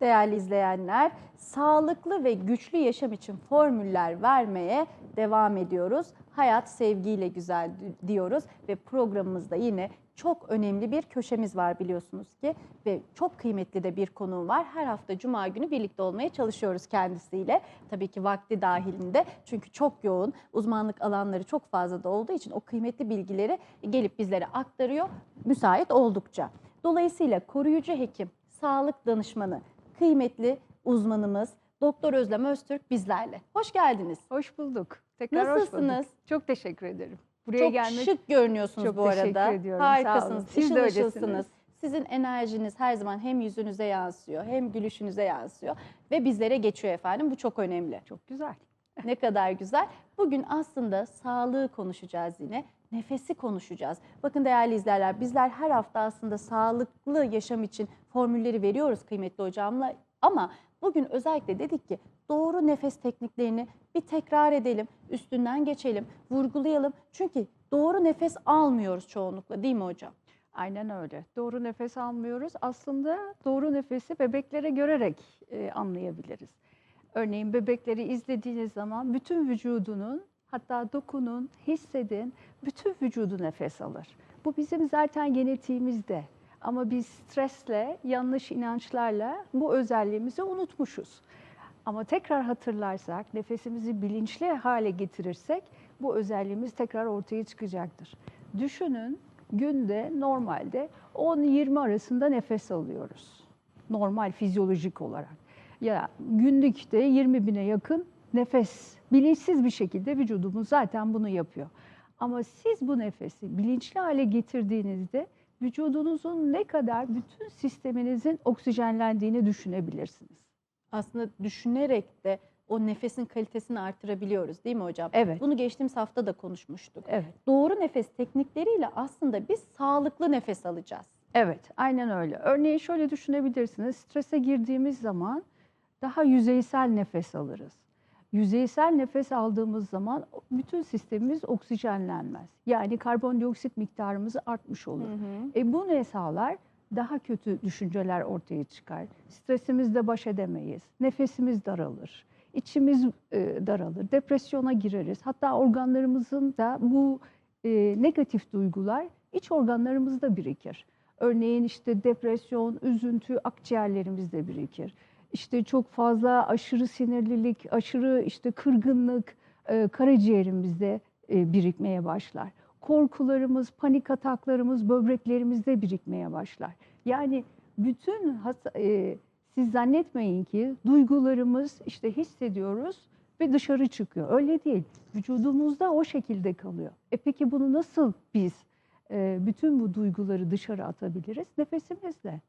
Değerli izleyenler, sağlıklı ve güçlü yaşam için formüller vermeye devam ediyoruz. Hayat sevgiyle güzel di- diyoruz ve programımızda yine çok önemli bir köşemiz var biliyorsunuz ki ve çok kıymetli de bir konuğum var. Her hafta cuma günü birlikte olmaya çalışıyoruz kendisiyle. Tabii ki vakti dahilinde çünkü çok yoğun, uzmanlık alanları çok fazla da olduğu için o kıymetli bilgileri gelip bizlere aktarıyor müsait oldukça. Dolayısıyla koruyucu hekim, sağlık danışmanı, kıymetli uzmanımız Doktor Özlem Öztürk bizlerle. Hoş geldiniz. Hoş bulduk. Tekrar hoş Nasılsınız? bulduk. Çok teşekkür ederim. Buraya Çok gelmek şık görünüyorsunuz çok bu teşekkür arada. ediyorum, sağ olun. Harikasınız. Siz Işıl de öylesiniz. Sizin enerjiniz her zaman hem yüzünüze yansıyor hem gülüşünüze yansıyor ve bizlere geçiyor efendim. Bu çok önemli. çok güzel. Ne kadar güzel. Bugün aslında sağlığı konuşacağız yine. Nefesi konuşacağız. Bakın değerli izlerler bizler her hafta aslında sağlıklı yaşam için formülleri veriyoruz kıymetli hocamla. Ama bugün özellikle dedik ki doğru nefes tekniklerini bir tekrar edelim, üstünden geçelim, vurgulayalım. Çünkü doğru nefes almıyoruz çoğunlukla değil mi hocam? Aynen öyle. Doğru nefes almıyoruz. Aslında doğru nefesi bebeklere görerek e, anlayabiliriz. Örneğin bebekleri izlediğiniz zaman bütün vücudunun hatta dokunun, hissedin, bütün vücudu nefes alır. Bu bizim zaten genetiğimizde. Ama biz stresle, yanlış inançlarla bu özelliğimizi unutmuşuz. Ama tekrar hatırlarsak, nefesimizi bilinçli hale getirirsek bu özelliğimiz tekrar ortaya çıkacaktır. Düşünün günde normalde 10-20 arasında nefes alıyoruz. Normal fizyolojik olarak. Ya günlükte 20 bine yakın nefes bilinçsiz bir şekilde vücudumuz zaten bunu yapıyor. Ama siz bu nefesi bilinçli hale getirdiğinizde vücudunuzun ne kadar bütün sisteminizin oksijenlendiğini düşünebilirsiniz. Aslında düşünerek de o nefesin kalitesini artırabiliyoruz değil mi hocam? Evet. Bunu geçtiğimiz hafta da konuşmuştuk. Evet. Doğru nefes teknikleriyle aslında biz sağlıklı nefes alacağız. Evet, aynen öyle. Örneğin şöyle düşünebilirsiniz. Strese girdiğimiz zaman daha yüzeysel nefes alırız. Yüzeysel nefes aldığımız zaman bütün sistemimiz oksijenlenmez. Yani karbondioksit miktarımız artmış olur. E bu ne sağlar? Daha kötü düşünceler ortaya çıkar. Stresimizle baş edemeyiz. Nefesimiz daralır. İçimiz e, daralır. Depresyona gireriz. Hatta organlarımızın da bu e, negatif duygular iç organlarımızda birikir. Örneğin işte depresyon, üzüntü akciğerlerimizde birikir. İşte çok fazla aşırı sinirlilik, aşırı işte kırgınlık e, karaciğerimizde e, birikmeye başlar. Korkularımız, panik ataklarımız böbreklerimizde birikmeye başlar. Yani bütün e, siz zannetmeyin ki duygularımız işte hissediyoruz ve dışarı çıkıyor. Öyle değil. Vücudumuzda o şekilde kalıyor. E peki bunu nasıl biz e, bütün bu duyguları dışarı atabiliriz? Nefesimizle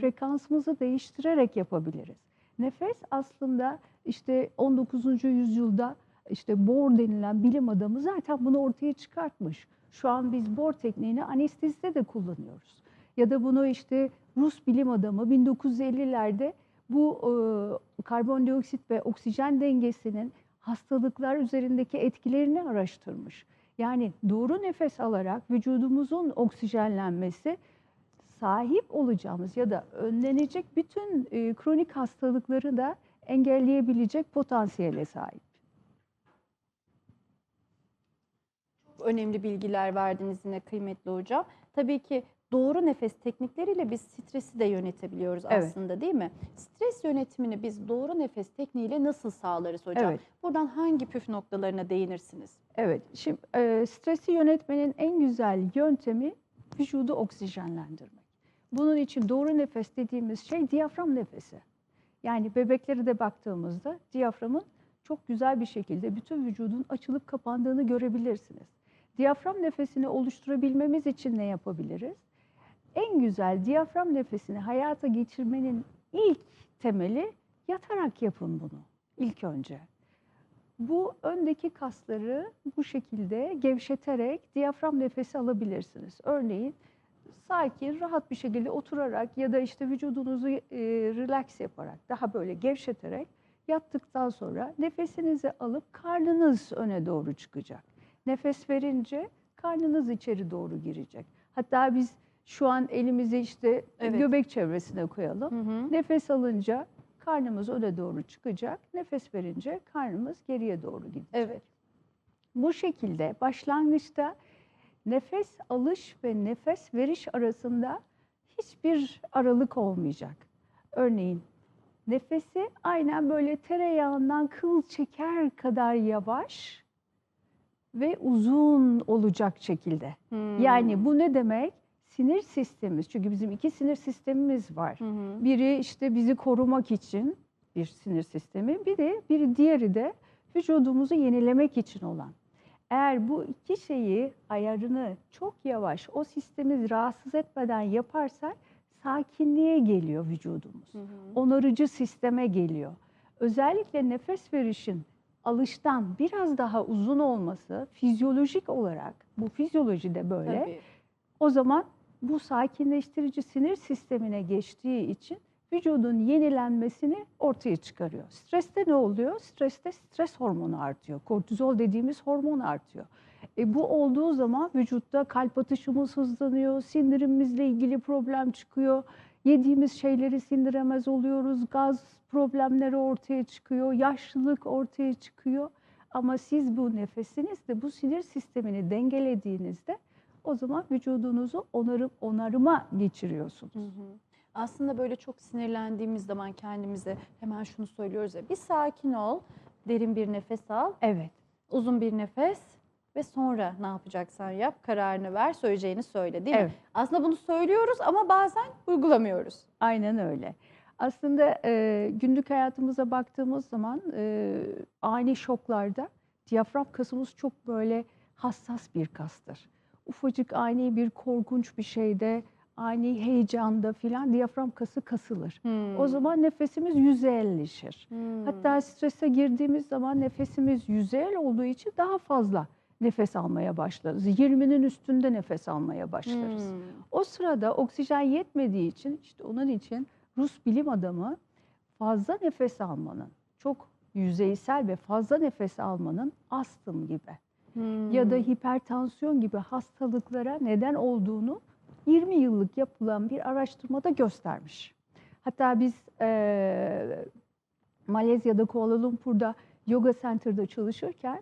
frekansımızı değiştirerek yapabiliriz. Nefes aslında işte 19. yüzyılda işte Bohr denilen bilim adamı zaten bunu ortaya çıkartmış. Şu an biz Bohr tekniğini anestezide de kullanıyoruz. Ya da bunu işte Rus bilim adamı 1950'lerde bu e, karbondioksit ve oksijen dengesinin hastalıklar üzerindeki etkilerini araştırmış. Yani doğru nefes alarak vücudumuzun oksijenlenmesi sahip olacağımız ya da önlenecek bütün e, kronik hastalıkları da engelleyebilecek potansiyele sahip. önemli bilgiler verdiniz yine kıymetli hocam. Tabii ki doğru nefes teknikleriyle biz stresi de yönetebiliyoruz Evet. aslında değil mi? Stres yönetimini biz doğru nefes tekniğiyle nasıl sağlarız hocam? Evet. Buradan hangi püf noktalarına değinirsiniz? Evet, şimdi e, stresi yönetmenin en güzel yöntemi vücudu oksijenlendirmek. Bunun için doğru nefes dediğimiz şey diyafram nefesi. Yani bebeklere de baktığımızda diyaframın çok güzel bir şekilde bütün vücudun açılıp kapandığını görebilirsiniz. Diyafram nefesini oluşturabilmemiz için ne yapabiliriz? En güzel diyafram nefesini hayata geçirmenin ilk temeli yatarak yapın bunu ilk önce. Bu öndeki kasları bu şekilde gevşeterek diyafram nefesi alabilirsiniz. Örneğin sakin, rahat bir şekilde oturarak ya da işte vücudunuzu e, relax yaparak, daha böyle gevşeterek yattıktan sonra nefesinizi alıp karnınız öne doğru çıkacak. Nefes verince karnınız içeri doğru girecek. Hatta biz şu an elimizi işte Evet. göbek çevresine koyalım. Nefes alınca karnımız öne doğru çıkacak. Nefes verince karnımız geriye doğru gidecek. Evet. Bu şekilde başlangıçta nefes alış ve nefes veriş arasında hiçbir aralık olmayacak. Örneğin nefesi aynen böyle tereyağından kıl çeker kadar yavaş ve uzun olacak şekilde. Hmm. Yani bu ne demek? Sinir sistemimiz. Çünkü bizim iki sinir sistemimiz var. Hı hı. Biri işte bizi korumak için bir sinir sistemi, bir de bir diğeri de vücudumuzu yenilemek için olan. Eğer bu iki şeyi ayarını çok yavaş o sistemi rahatsız etmeden yaparsak sakinliğe geliyor vücudumuz. Hı hı. Onarıcı sisteme geliyor. Özellikle nefes verişin alıştan biraz daha uzun olması fizyolojik olarak bu fizyolojide böyle. Tabii. O zaman bu sakinleştirici sinir sistemine geçtiği için vücudun yenilenmesini ortaya çıkarıyor. Streste ne oluyor? Streste stres hormonu artıyor. Kortizol dediğimiz hormon artıyor. E bu olduğu zaman vücutta kalp atışımız hızlanıyor, sindirimimizle ilgili problem çıkıyor. Yediğimiz şeyleri sindiremez oluyoruz, gaz problemleri ortaya çıkıyor, yaşlılık ortaya çıkıyor. Ama siz bu nefesinizle bu sinir sistemini dengelediğinizde o zaman vücudunuzu onarım, onarıma geçiriyorsunuz. Hı hı. Aslında böyle çok sinirlendiğimiz zaman kendimize hemen şunu söylüyoruz ya bir sakin ol, derin bir nefes al, Evet. uzun bir nefes ve sonra ne yapacaksan yap, kararını ver, söyleyeceğini söyle değil mi? Evet. Aslında bunu söylüyoruz ama bazen uygulamıyoruz. Aynen öyle. Aslında e, günlük hayatımıza baktığımız zaman e, ani şoklarda diyafram kasımız çok böyle hassas bir kastır. Ufacık ani bir korkunç bir şeyde, ani heyecanda filan diyafram kası kasılır. Hmm. O zaman nefesimiz yüzeyelleşir. Hmm. Hatta strese girdiğimiz zaman nefesimiz yüzeyel olduğu için daha fazla nefes almaya başlarız. 20'nin üstünde nefes almaya başlarız. Hmm. O sırada oksijen yetmediği için işte onun için Rus bilim adamı fazla nefes almanın, çok yüzeysel ve fazla nefes almanın astım gibi Hmm. ya da hipertansiyon gibi hastalıklara neden olduğunu 20 yıllık yapılan bir araştırmada göstermiş. Hatta biz eee Malezya'da Kuala Lumpur'da yoga center'da çalışırken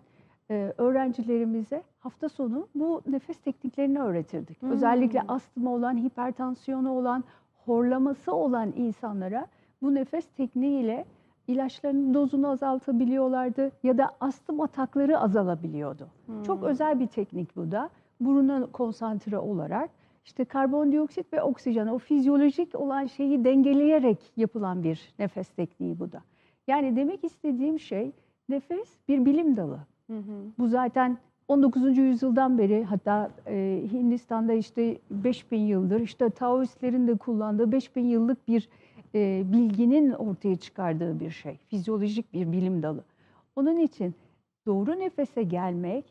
eee, öğrencilerimize hafta sonu bu nefes tekniklerini öğretirdik. Hmm. Özellikle astımı olan, hipertansiyonu olan, horlaması olan insanlara bu nefes tekniğiyle ilaçlarının dozunu azaltabiliyorlardı ya da astım atakları azalabiliyordu. Çok Hmm. özel bir teknik bu da. Buruna konsantre olarak işte karbondioksit ve oksijen o fizyolojik olan şeyi dengeleyerek yapılan bir nefes tekniği bu da. Yani demek istediğim şey nefes bir bilim dalı. Hı hı. Bu zaten 19. yüzyıldan beri hatta e, Hindistan'da işte 5000 yıldır işte Taoistlerin de kullandığı 5000 yıllık bir e, bilginin ortaya çıkardığı bir şey. Fizyolojik bir bilim dalı. Onun için doğru nefese gelmek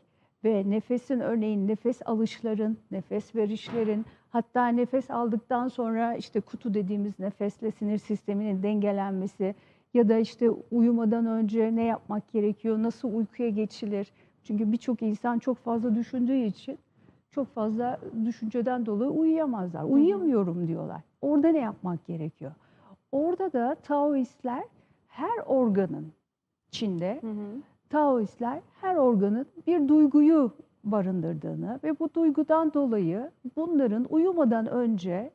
ve nefesin örneğin nefes alışların, nefes verişlerin hatta nefes aldıktan sonra işte kutu dediğimiz nefesle sinir sisteminin dengelenmesi ya da işte uyumadan önce ne yapmak gerekiyor, nasıl uykuya geçilir? Çünkü birçok insan çok fazla düşündüğü için çok fazla düşünceden dolayı uyuyamazlar. Uyuyamıyorum diyorlar. Orada ne yapmak gerekiyor? Orada da Taoistler her organın içinde Hı hı. Taoistler her organın bir duyguyu barındırdığını ve bu duygudan dolayı bunların uyumadan önce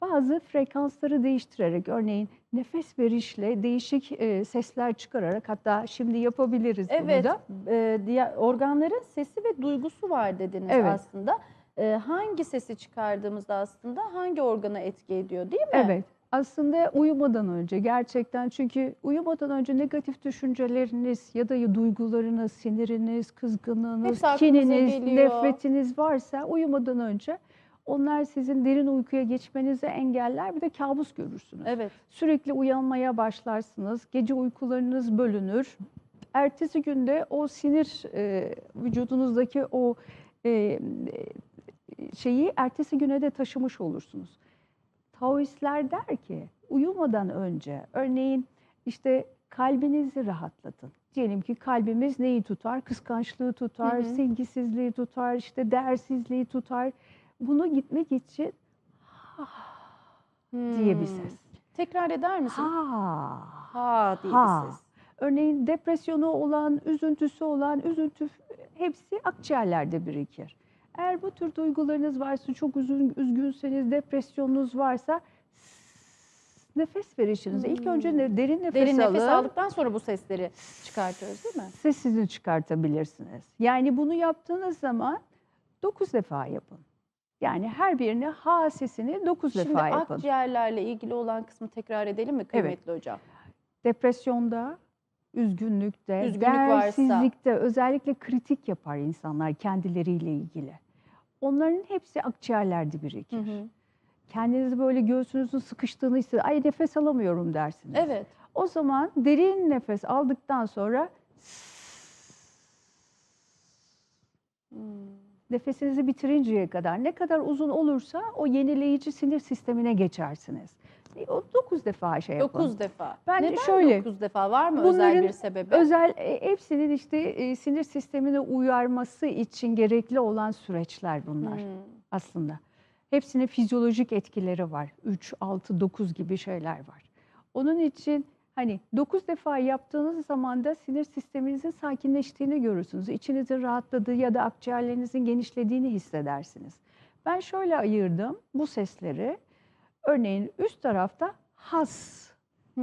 bazı frekansları değiştirerek örneğin nefes verişle değişik e, sesler çıkararak hatta şimdi yapabiliriz bunu Evet, da. e, diğer organların sesi ve duygusu var dediniz Evet. aslında. E, hangi sesi çıkardığımızda aslında hangi organa etki ediyor değil mi? Evet. Aslında uyumadan önce gerçekten çünkü uyumadan önce negatif düşünceleriniz ya da duygularınız, siniriniz, kızgınlığınız, kininiz, geliyor. nefretiniz varsa uyumadan önce onlar sizin derin uykuya geçmenizi engeller bir de kabus görürsünüz. Evet. Sürekli uyanmaya başlarsınız, gece uykularınız bölünür. Ertesi günde o sinir e, vücudunuzdaki o e, e, şeyi ertesi güne de taşımış olursunuz. Taoistler der ki uyumadan önce örneğin işte kalbinizi rahatlatın. Diyelim ki kalbimiz neyi tutar? Kıskançlığı tutar, Hı hı. sevgisizliği tutar, işte değersizliği tutar. Bunu gitmek için diye bir Hmm. ses. Tekrar eder misin? Ha Ha diye Ha. bir ses. Örneğin depresyonu olan, üzüntüsü olan, üzüntü hepsi akciğerlerde birikir. Eğer bu tür duygularınız varsa, çok üzün, üzgünseniz, depresyonunuz varsa nefes verişinize ilk önce ne- derin nefes Derin alın. nefes aldıktan sonra bu sesleri çıkartıyoruz değil mi? Sesini çıkartabilirsiniz. Yani bunu yaptığınız zaman 9 defa yapın. Yani her birine ha sesini 9 Şimdi defa yapın. akciğerlerle ilgili olan kısmı tekrar edelim mi kıymetli hocam? Depresyonda, üzgünlükte, Üzgünlük varsa. değersizlikte özellikle kritik yapar insanlar kendileriyle ilgili. Onların hepsi akciğerlerde birikir. Hı hı. Kendinizi böyle göğsünüzün sıkıştığını hisseder. Ay nefes alamıyorum dersiniz. Evet. O zaman derin nefes aldıktan sonra Hmm. nefesinizi bitirinceye kadar ne kadar uzun olursa o yenileyici sinir sistemine geçersiniz. E, O 9 defa şey yapın. 9 defa. Ben Neden şöyle- 9 defa? Var mı özel bir sebebi? Özel e, hepsinin işte e, sinir sistemini uyarması için gerekli olan süreçler bunlar Hmm. aslında. Hepsinin fizyolojik etkileri var. 3, 6, 9 gibi şeyler var. Onun için hani 9 defa yaptığınız zaman da sinir sisteminizin sakinleştiğini görürsünüz. İçinizin rahatladığı ya da akciğerlerinizin genişlediğini hissedersiniz. Ben şöyle ayırdım bu sesleri. Örneğin üst tarafta has.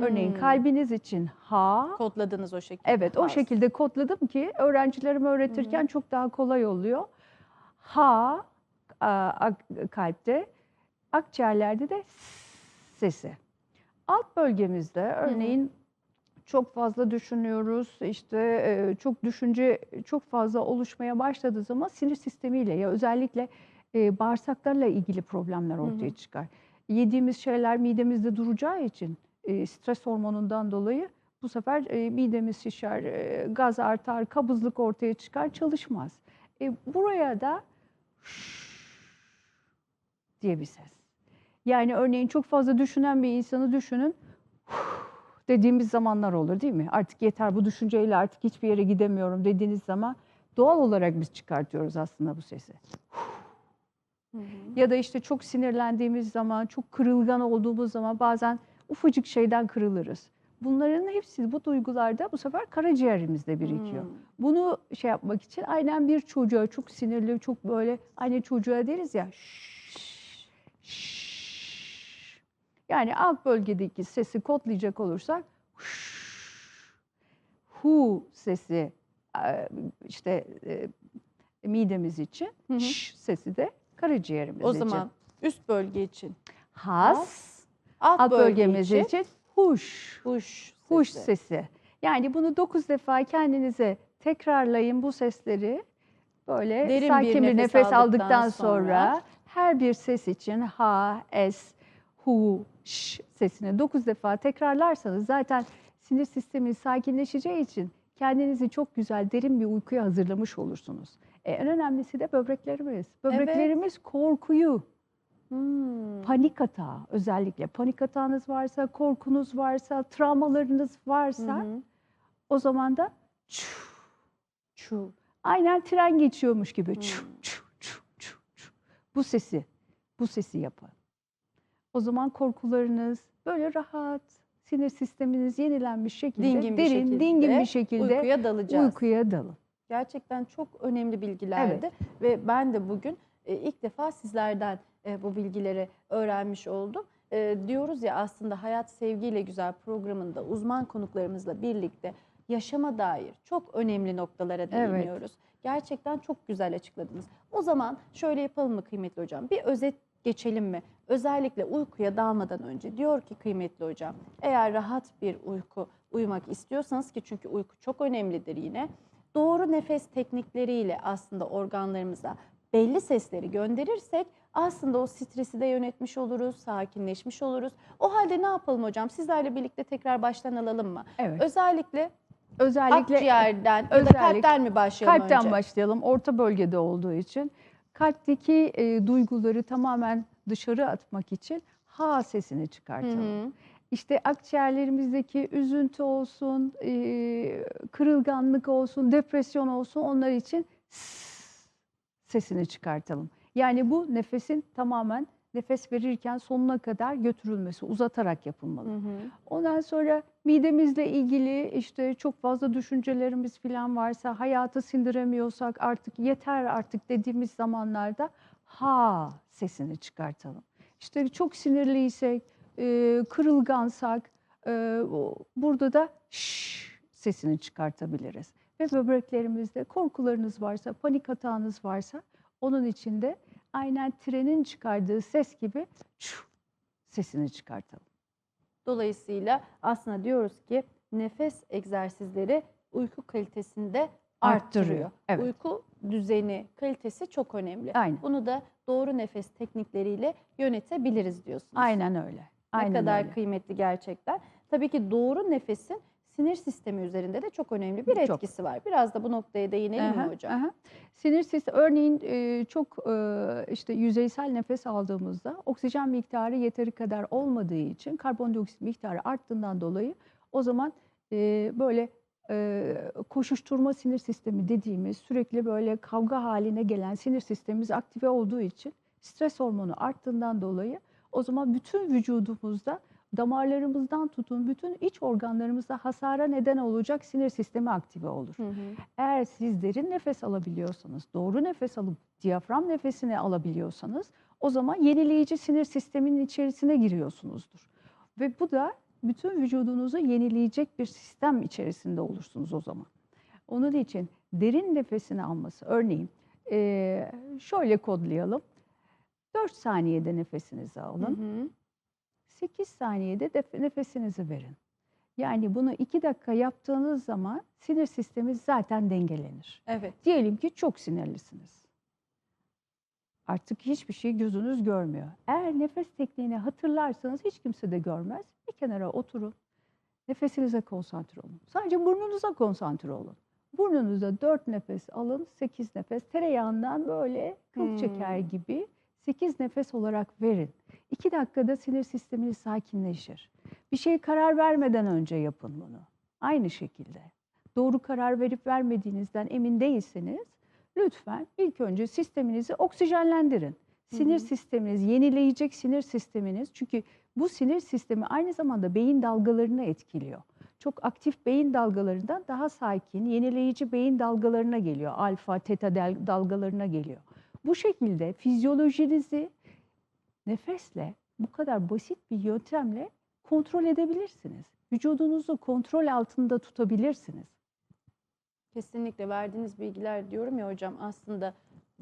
Örneğin Hmm. kalbiniz için ha, Kodladınız o şekilde. Evet o Has. şekilde kodladım ki öğrencilerime öğretirken çok daha kolay oluyor. Ha kalpte, akciğerlerde de sesi. Alt bölgemizde örneğin çok fazla düşünüyoruz. işte e, çok düşünce çok fazla oluşmaya başladığı zaman sinir sistemiyle ya özellikle e, bağırsaklarla ilgili problemler ortaya hı. çıkar. Yediğimiz şeyler midemizde duracağı için e, stres hormonundan dolayı bu sefer e, midemiz şişer, e, gaz artar, kabızlık ortaya çıkar, çalışmaz. E, buraya da diye bir ses. Yani örneğin çok fazla düşünen bir insanı düşünün dediğimiz zamanlar olur değil mi? Artık yeter bu düşünceyle artık hiçbir yere gidemiyorum dediğiniz zaman doğal olarak biz çıkartıyoruz aslında bu sesi. Hı hı. Ya da işte çok sinirlendiğimiz zaman, çok kırılgan olduğumuz zaman bazen ufacık şeyden kırılırız. Bunların hepsi bu duygularda bu sefer karaciğerimizde birikiyor. Hmm. Bunu şey yapmak için aynen bir çocuğa çok sinirli, çok böyle anne çocuğa deriz ya. "Şşş, şşş." Yani alt bölgedeki sesi kodlayacak olursak "Şşş." hu sesi işte midemiz için, Hı hı. "şş" sesi de karaciğerimiz O için. zaman üst bölge için has, alt, alt bölge bölgemiz için, için huş. huş Huş sesi. Yani bunu 9 defa kendinize tekrarlayın bu sesleri. Böyle Derin sakin bir nefes nefes, aldıktan aldıktan sonra- sonra, her bir ses için ha, es, hu, ş sesini 9 defa tekrarlarsanız zaten sinir sistemi sakinleşeceği için kendinizi çok güzel derin bir uykuya hazırlamış olursunuz. E, en önemlisi de böbreklerimiz. Böbreklerimiz korkuyu, Hmm. panik atağı özellikle panik atağınız varsa, korkunuz varsa, travmalarınız Hı varsa hı. o zaman da çu, Çu. aynen tren geçiyormuş gibi Hmm. çu, çu, çu, çu, çu. bu sesi bu sesi yapın. O zaman korkularınız böyle rahat, sinir sisteminiz yenilenmiş şekilde, Dingin bir derin, şekilde dingin bir şekilde Uykuya dalacağız. uykuya dalın. Gerçekten çok önemli bilgilerdi ve ben de bugün e, ilk defa sizlerden e, bu bilgileri öğrenmiş oldum. E, diyoruz ya aslında Hayat Sevgiyle Güzel programında uzman konuklarımızla birlikte yaşama dair çok önemli noktalara Evet. değiniyoruz. Gerçekten çok güzel açıkladınız. O zaman şöyle yapalım mı kıymetli hocam? Bir özet geçelim mi? Özellikle uykuya dalmadan önce diyor ki kıymetli hocam eğer rahat bir uyku uyumak istiyorsanız ki çünkü uyku çok önemlidir yine doğru nefes teknikleriyle aslında organlarımıza belli sesleri gönderirsek aslında o stresi de yönetmiş oluruz, sakinleşmiş oluruz. O halde ne yapalım hocam? Sizlerle birlikte tekrar baştan alalım mı? Evet. Özellikle, Özellikle akciğerden ya da özellikle kalpten mi başlayalım Kalpten önce? başlayalım. Orta bölgede olduğu için. Kalpteki e, duyguları tamamen dışarı atmak için ha sesini Hı çıkartalım. hı. İşte akciğerlerimizdeki üzüntü olsun, e, kırılganlık olsun, depresyon olsun onlar için sesini çıkartalım. Yani bu nefesin tamamen nefes verirken sonuna kadar götürülmesi, uzatarak yapılmalı. Hı hı. Ondan sonra midemizle ilgili işte çok fazla düşüncelerimiz falan varsa, hayatı sindiremiyorsak artık yeter artık dediğimiz zamanlarda ha sesini çıkartalım. İşte çok sinirliysek, e, kırılgansak e, burada da şş sesini çıkartabiliriz. Ve böbreklerimizde korkularınız varsa, panik atağınız varsa onun içinde aynen trenin çıkardığı ses gibi çu sesini çıkartalım. Dolayısıyla aslında diyoruz ki nefes egzersizleri uyku kalitesini de Arttırıyor, arttırıyor. evet. Uyku düzeni, kalitesi çok önemli. Aynen. Bunu da doğru nefes teknikleriyle yönetebiliriz diyorsunuz. Aynen öyle. Ne Aynen kadar öyle. kıymetli gerçekten. Tabii ki doğru nefesin sinir sistemi üzerinde de çok önemli bir Çok. etkisi var. Biraz da bu noktaya değinelim mi Aha, hocam? aha. Sinir sistemi örneğin e, çok e, işte yüzeysel nefes aldığımızda oksijen miktarı yeteri kadar olmadığı için karbondioksit miktarı arttığından dolayı o zaman e, böyle e, koşuşturma sinir sistemi dediğimiz sürekli böyle kavga haline gelen sinir sistemimiz aktive olduğu için stres hormonu arttığından dolayı o zaman bütün vücudumuzda damarlarımızdan tutun bütün iç organlarımızda hasara neden olacak sinir sistemi aktive olur. Hı hı. Eğer siz derin nefes alabiliyorsanız, doğru nefes alıp diyafram nefesini alabiliyorsanız o zaman yenileyici sinir sisteminin içerisine giriyorsunuzdur. Ve bu da bütün vücudunuzu yenileyecek bir sistem içerisinde olursunuz o zaman. Onun için derin nefesini alması, örneğin şöyle kodlayalım. 4 saniyede nefesinizi alın. Hı hı. 8 saniyede nefesinizi verin. Yani bunu 2 dakika yaptığınız zaman sinir sistemi zaten dengelenir. Evet. Diyelim ki çok sinirlisiniz. Artık hiçbir şey gözünüz görmüyor. Eğer nefes tekniğini hatırlarsanız hiç kimse de görmez. Bir kenara oturun. Nefesinize konsantre olun. Sadece burnunuza konsantre olun. Burnunuzda 4 nefes alın, 8 nefes. Tereyağından böyle kıl Hmm. çeker gibi 8 nefes olarak verin. 2 dakikada sinir sisteminiz sakinleşir. Bir şey karar vermeden önce yapın bunu. Aynı şekilde. Doğru karar verip vermediğinizden emin değilseniz lütfen ilk önce sisteminizi oksijenlendirin. Sinir hı. sisteminiz, yenileyecek sinir sisteminiz. Çünkü bu sinir sistemi aynı zamanda beyin dalgalarını etkiliyor. Çok aktif beyin dalgalarından daha sakin, yenileyici beyin dalgalarına geliyor. Alfa, teta dalgalarına geliyor. Bu şekilde fizyolojinizi nefesle, bu kadar basit bir yöntemle kontrol edebilirsiniz. Vücudunuzu kontrol altında tutabilirsiniz. Kesinlikle verdiğiniz bilgiler diyorum ya hocam aslında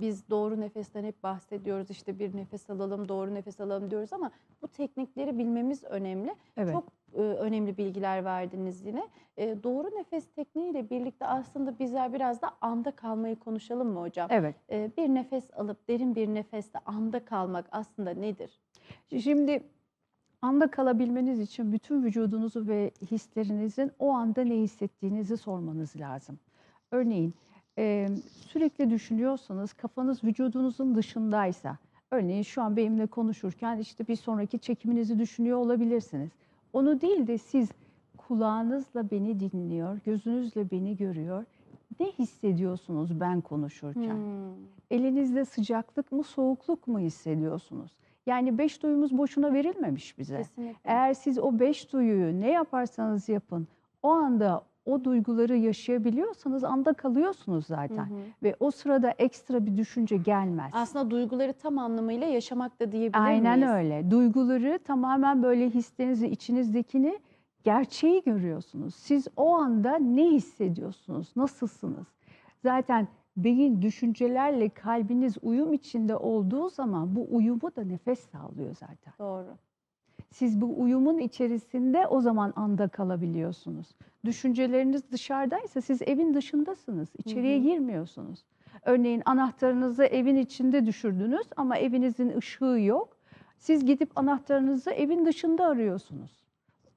biz doğru nefesten hep bahsediyoruz işte bir nefes alalım doğru nefes alalım diyoruz ama bu teknikleri bilmemiz önemli. Evet. Çok e, önemli bilgiler verdiniz yine. E, doğru nefes tekniğiyle birlikte aslında bizler biraz da anda kalmayı konuşalım mı hocam? Evet. E, bir nefes alıp derin bir nefeste anda kalmak aslında nedir? Şimdi anda kalabilmeniz için bütün vücudunuzu ve hislerinizin o anda ne hissettiğinizi sormanız lazım. Örneğin e, sürekli düşünüyorsanız kafanız vücudunuzun dışındaysa, örneğin şu an benimle konuşurken işte bir sonraki çekiminizi düşünüyor olabilirsiniz. Onu değil de siz kulağınızla beni dinliyor, gözünüzle beni görüyor. Ne hissediyorsunuz ben konuşurken? Hmm. Elinizde sıcaklık mı, soğukluk mu hissediyorsunuz? Yani beş duyumuz boşuna verilmemiş bize. Kesinlikle. Eğer siz o beş duyuyu ne yaparsanız yapın, o anda o duyguları yaşayabiliyorsanız anda kalıyorsunuz zaten. Hı hı. Ve o sırada ekstra bir düşünce gelmez. Aslında duyguları tam anlamıyla yaşamak da diyebilir Aynen miyiz? öyle. Duyguları tamamen böyle hislerinizi, içinizdekini gerçeği görüyorsunuz. Siz o anda ne hissediyorsunuz? Nasılsınız? Zaten beyin düşüncelerle kalbiniz uyum içinde olduğu zaman bu uyumu da nefes sağlıyor zaten. Doğru. Siz bu uyumun içerisinde o zaman anda kalabiliyorsunuz. Düşünceleriniz dışarıdaysa siz evin dışındasınız. İçeriye hı. girmiyorsunuz. Örneğin anahtarınızı evin içinde düşürdünüz ama evinizin ışığı yok. Siz gidip anahtarınızı evin dışında arıyorsunuz.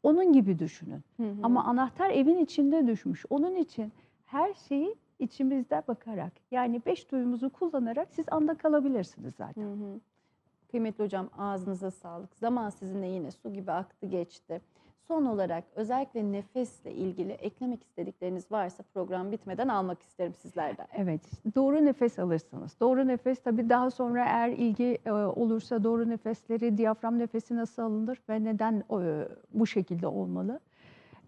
Onun gibi düşünün. Hı hı. Ama anahtar evin içinde düşmüş. Onun için her şeyi içimizde bakarak yani beş duyumuzu kullanarak siz anda kalabilirsiniz zaten. Hı hı. Kıymetli hocam ağzınıza sağlık. Zaman sizinle yine su gibi aktı geçti. Son olarak özellikle nefesle ilgili eklemek istedikleriniz varsa program bitmeden almak isterim sizlerden. Evet, doğru nefes alırsınız. Doğru nefes tabii daha sonra eğer ilgi e, olursa doğru nefesleri, diyafram nefesi nasıl alınır ve neden e, bu şekilde olmalı?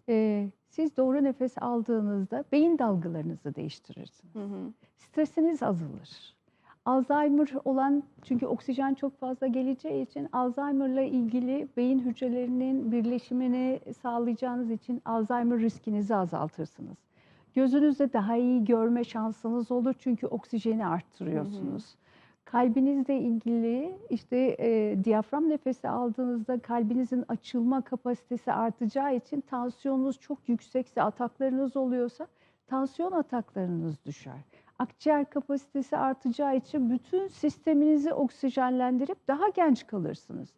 E, siz doğru nefes aldığınızda beyin dalgalarınızı değiştirirsiniz. Hı hı. Stresiniz azalır. Alzheimer olan çünkü oksijen çok fazla geleceği için Alzheimer'la ilgili beyin hücrelerinin birleşimini sağlayacağınız için Alzheimer riskinizi azaltırsınız. Gözünüzde daha iyi görme şansınız olur çünkü oksijeni arttırıyorsunuz. Kalbinizle ilgili işte e, diyafram nefesi aldığınızda kalbinizin açılma kapasitesi artacağı için tansiyonunuz çok yüksekse, ataklarınız oluyorsa tansiyon ataklarınız düşer. Akciğer kapasitesi artacağı için bütün sisteminizi oksijenlendirip daha genç kalırsınız.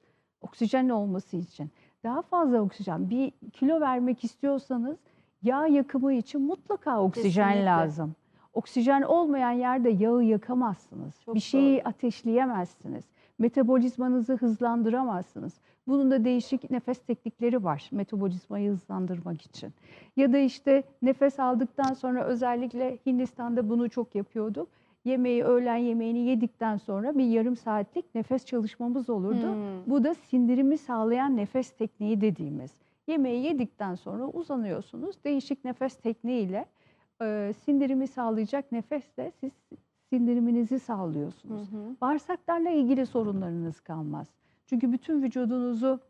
Oksijen olması için. Daha fazla oksijen. Bir kilo vermek istiyorsanız yağ yakımı için mutlaka oksijen Kesinlikle. lazım. Oksijen olmayan yerde yağı yakamazsınız. Çok bir şeyi doğru. ateşleyemezsiniz. Metabolizmanızı hızlandıramazsınız. Bunun da değişik nefes teknikleri var metabolizmayı hızlandırmak için. Ya da işte nefes aldıktan sonra özellikle Hindistan'da bunu çok yapıyorduk. Yemeği, öğlen yemeğini yedikten sonra bir yarım saatlik nefes çalışmamız olurdu. Hmm. Bu da sindirimi sağlayan nefes tekniği dediğimiz. Yemeği yedikten sonra uzanıyorsunuz. Değişik nefes tekniğiyle e, sindirimi sağlayacak nefesle siz sindiriminizi Hı sağlıyorsunuz. hı. Bağırsaklarla ilgili sorunlarınız kalmaz. Çünkü bütün vücudunuzu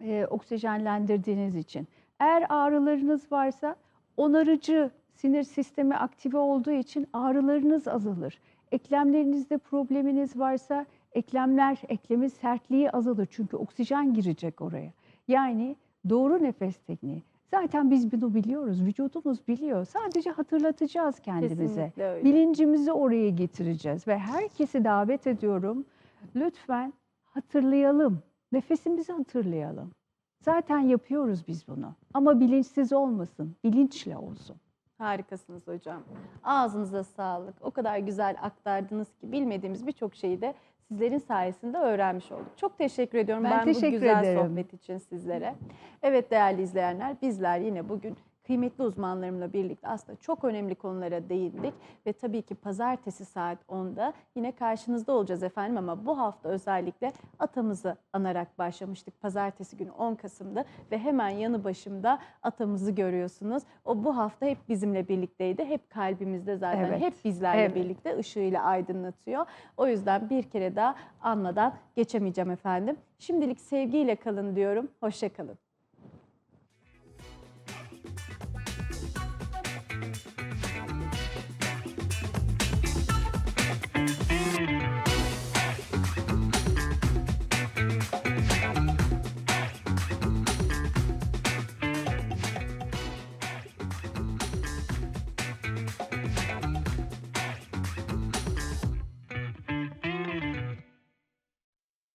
e, oksijenlendirdiğiniz için. Eğer ağrılarınız varsa onarıcı sinir sistemi aktive olduğu için ağrılarınız azalır. Eklemlerinizde probleminiz varsa eklemler, eklemin sertliği azalır. Çünkü oksijen girecek oraya. Yani doğru nefes tekniği. Zaten biz bunu biliyoruz. Vücudumuz biliyor. Sadece hatırlatacağız kendimize. Bilincimizi oraya getireceğiz ve herkesi davet ediyorum. Lütfen hatırlayalım. Nefesimizi hatırlayalım. Zaten yapıyoruz biz bunu. Ama bilinçsiz olmasın, bilinçle olsun. Harikasınız hocam. Ağzınıza sağlık. O kadar güzel aktardınız ki bilmediğimiz birçok şeyi de sizlerin sayesinde öğrenmiş olduk. Çok teşekkür ediyorum Ben ben, bu teşekkür güzel ederim. sohbet için sizlere. Evet değerli izleyenler bizler yine bugün kıymetli uzmanlarımla birlikte aslında çok önemli konulara değindik ve tabii ki pazartesi saat 10'da yine karşınızda olacağız efendim ama bu hafta özellikle atamızı anarak başlamıştık. Pazartesi günü 10 Kasım'da ve hemen yanı başımda atamızı görüyorsunuz. O bu hafta hep bizimle birlikteydi. Hep kalbimizde zaten. Evet. Hep bizlerle Evet. birlikte ışığıyla aydınlatıyor. O yüzden bir kere daha anmadan geçemeyeceğim efendim. Şimdilik sevgiyle kalın diyorum. Hoşçakalın.